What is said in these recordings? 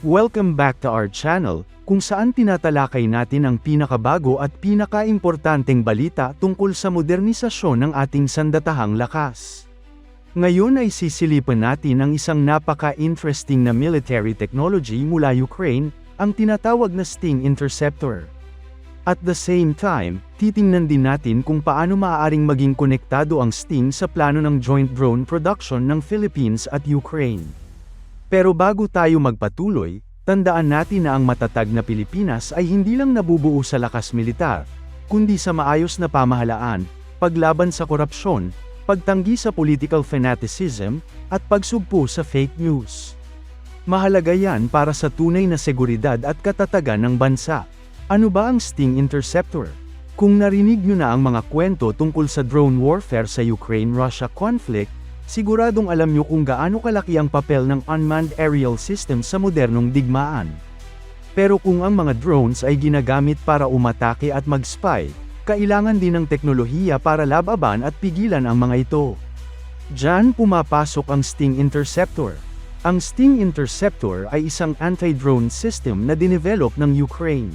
Welcome back to our channel, kung saan tinatalakay natin ang pinakabago at pinakaimportanteng balita tungkol sa modernisasyon ng ating sandatahang lakas. Ngayon ay sisilipan natin ang isang napaka-interesting na military technology mula Ukraine, ang tinatawag na Sting Interceptor. At the same time, titingnan din natin kung paano maaaring maging konektado ang Sting sa plano ng joint drone production ng Philippines at Ukraine. Pero bago tayo magpatuloy, tandaan natin na ang matatag na Pilipinas ay hindi lang nabubuo sa lakas militar, kundi sa maayos na pamahalaan, paglaban sa korupsyon, pagtanggi sa political fanaticism, at pagsugpo sa fake news. Mahalaga yan para sa tunay na seguridad at katatagan ng bansa. Ano ba ang Sting Interceptor? Kung narinig nyo na ang mga kwento tungkol sa drone warfare sa Ukraine-Russia conflict, siguradong alam nyo kung gaano kalaki ang papel ng unmanned aerial system sa modernong digmaan. Pero kung ang mga drones ay ginagamit para umatake at mag-spy, kailangan din ng teknolohiya para lababan at pigilan ang mga ito. Diyan pumapasok ang Sting Interceptor. Ang Sting Interceptor ay isang anti-drone system na dinevelop ng Ukraine.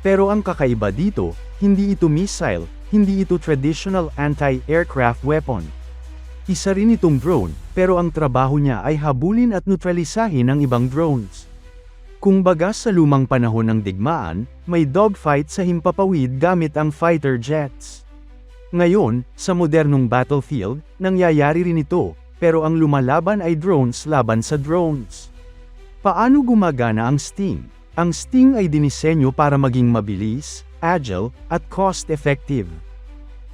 Pero ang kakaiba dito, hindi ito missile, hindi ito traditional anti-aircraft weapon. Isa rin itong drone, pero ang trabaho niya ay habulin at neutralisahin ang ibang drones. Kung baga sa lumang panahon ng digmaan, may dogfight sa himpapawid gamit ang fighter jets. Ngayon, sa modernong battlefield, nangyayari rin ito, pero ang lumalaban ay drones laban sa drones. Paano gumagana ang Sting? Ang Sting ay dinisenyo para maging mabilis, agile, at cost-effective.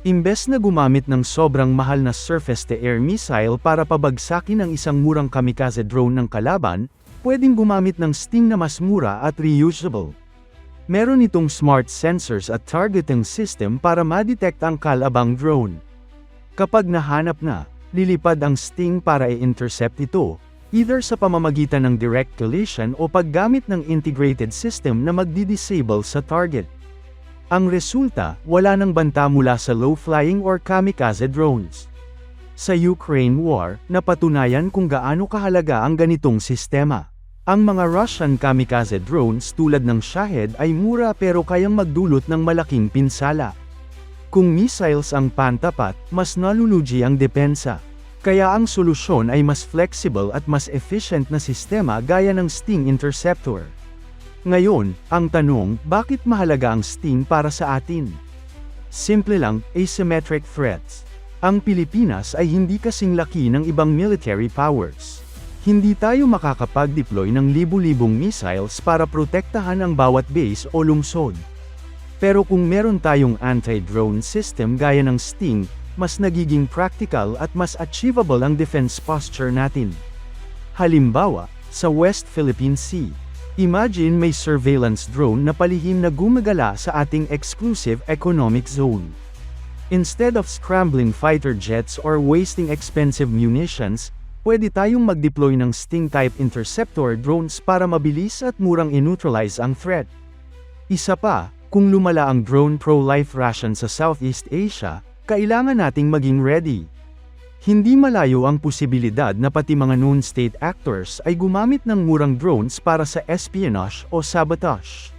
Imbes na gumamit ng sobrang mahal na surface-to-air missile para pabagsakin ang isang murang kamikaze drone ng kalaban, pwedeng gumamit ng Sting na mas mura at reusable. Meron itong smart sensors at targeting system para ma-detect ang kalabang drone. Kapag nahanap na, lilipad ang Sting para i-intercept ito, either sa pamamagitan ng direct collision o paggamit ng integrated system na magdi-disable sa target. Ang resulta, wala nang banta mula sa low-flying or kamikaze drones. Sa Ukraine War, napatunayan kung gaano kahalaga ang ganitong sistema. Ang mga Russian kamikaze drones tulad ng Shahed ay mura pero kayang magdulot ng malaking pinsala. Kung missiles ang pantapat, mas nalulugi ang depensa. Kaya ang solusyon ay mas flexible at mas efficient na sistema gaya ng Sting Interceptor. Ngayon, ang tanong, bakit mahalaga ang Sting para sa atin? Simple lang, asymmetric threats. Ang Pilipinas ay hindi kasing laki ng ibang military powers. Hindi tayo makakapag-deploy ng libu-libong missiles para protektahan ang bawat base o lungsod. Pero kung meron tayong anti-drone system gaya ng Sting, mas nagiging practical at mas achievable ang defense posture natin. Halimbawa, sa West Philippine Sea, Imagine may surveillance drone na palihim na gumagala sa ating exclusive economic zone. Instead of scrambling fighter jets or wasting expensive munitions, pwede tayong mag-deploy ng Sting-type interceptor drones para mabilis at murang i-neutralize ang threat. Isa pa, kung lumala ang drone pro-life ration sa Southeast Asia, kailangan nating maging ready. Hindi malayo ang posibilidad na pati mga non-state actors ay gumamit ng murang drones para sa espionage o sabotage.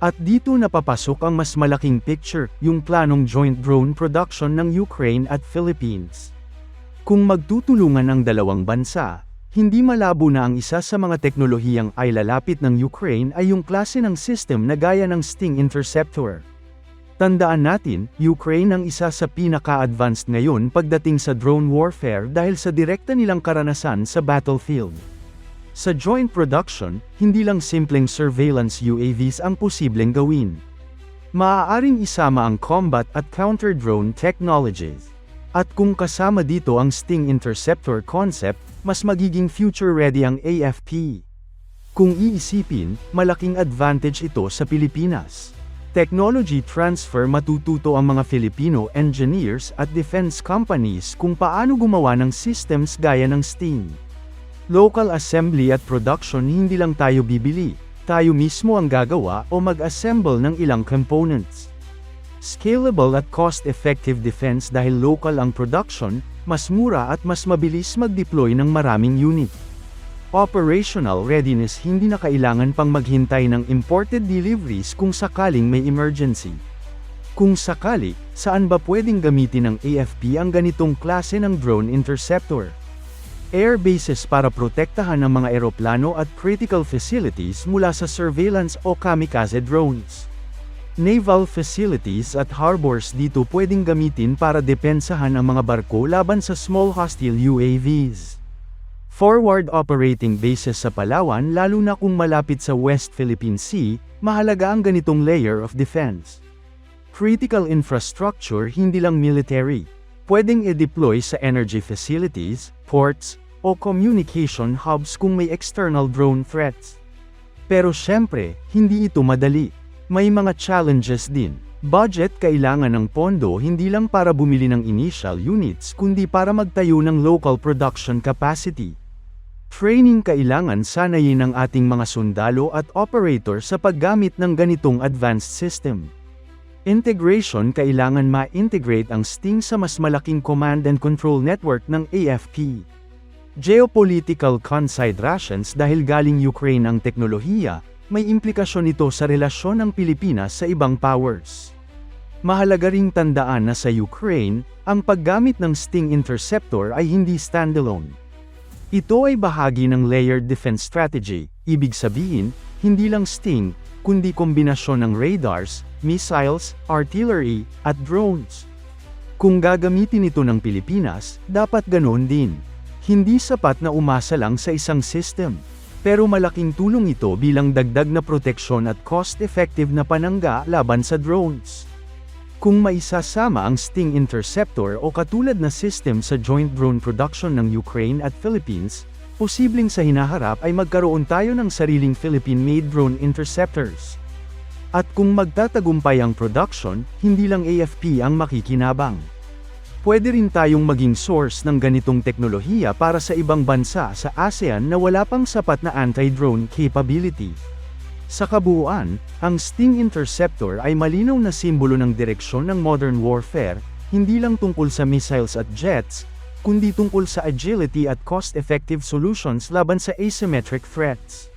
At dito napapasok ang mas malaking picture, yung planong joint drone production ng Ukraine at Philippines. Kung magtutulungan ang dalawang bansa, hindi malabo na ang isa sa mga teknolohiyang ay lalapit ng Ukraine ay yung klase ng system na gaya ng Sting Interceptor. Tandaan natin, Ukraine ang isa sa pinaka-advanced ngayon pagdating sa drone warfare dahil sa direkta nilang karanasan sa battlefield. Sa joint production, hindi lang simpleng surveillance UAVs ang posibleng gawin. Maaaring isama ang combat at counter-drone technologies. At kung kasama dito ang Sting Interceptor concept, mas magiging future-ready ang AFP. Kung iisipin, malaking advantage ito sa Pilipinas. Technology transfer matututo ang mga Filipino engineers at defense companies kung paano gumawa ng systems gaya ng Sting. Local assembly at production hindi lang tayo bibili, tayo mismo ang gagawa o mag-assemble ng ilang components. Scalable at cost-effective defense dahil local ang production, mas mura at mas mabilis mag-deploy ng maraming unit. Operational readiness hindi na kailangan pang maghintay ng imported deliveries kung sakaling may emergency. Kung sakali, saan ba pwedeng gamitin ng AFP ang ganitong klase ng drone interceptor? Air bases para protektahan ang mga eroplano at critical facilities mula sa surveillance o kamikaze drones. Naval facilities at harbors dito pwedeng gamitin para depensahan ang mga barko laban sa small hostile UAVs. Forward operating bases sa Palawan lalo na kung malapit sa West Philippine Sea, mahalaga ang ganitong layer of defense. Critical infrastructure hindi lang military. Pwedeng i-deploy sa energy facilities, ports, o communication hubs kung may external drone threats. Pero syempre, hindi ito madali. May mga challenges din. Budget kailangan ng pondo hindi lang para bumili ng initial units kundi para magtayo ng local production capacity. Training kailangan sanayin ng ating mga sundalo at operator sa paggamit ng ganitong advanced system. Integration kailangan ma-integrate ang Sting sa mas malaking command and control network ng AFP. Geopolitical considerations dahil galing Ukraine ang teknolohiya, may implikasyon ito sa relasyon ng Pilipinas sa ibang powers. Mahalaga ring tandaan na sa Ukraine, ang paggamit ng Sting Interceptor ay hindi standalone. Ito ay bahagi ng layered defense strategy, ibig sabihin, hindi lang Sting, kundi kombinasyon ng radars, missiles, artillery, at drones. Kung gagamitin ito ng Pilipinas, dapat ganoon din. Hindi sapat na umasa lang sa isang system. Pero malaking tulong ito bilang dagdag na proteksyon at cost-effective na panangga laban sa drones. Kung maisasama ang Sting Interceptor o katulad na system sa joint drone production ng Ukraine at Philippines, posibleng sa hinaharap ay magkaroon tayo ng sariling Philippine-made drone interceptors. At kung magtatagumpay ang production, hindi lang AFP ang makikinabang. Pwede rin tayong maging source ng ganitong teknolohiya para sa ibang bansa sa ASEAN na wala pang sapat na anti-drone capability. Sa kabuuan, ang Sting Interceptor ay malinaw na simbolo ng direksyon ng modern warfare, hindi lang tungkol sa missiles at jets, kundi tungkol sa agility at cost-effective solutions laban sa asymmetric threats.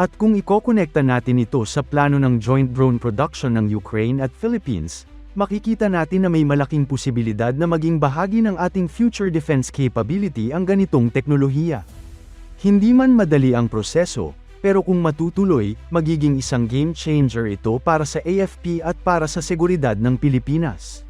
At kung ikokonekta natin ito sa plano ng joint drone production ng Ukraine at Philippines, makikita natin na may malaking posibilidad na maging bahagi ng ating future defense capability ang ganitong teknolohiya. Hindi man madali ang proseso, pero kung matutuloy, magiging isang game changer ito para sa AFP at para sa seguridad ng Pilipinas.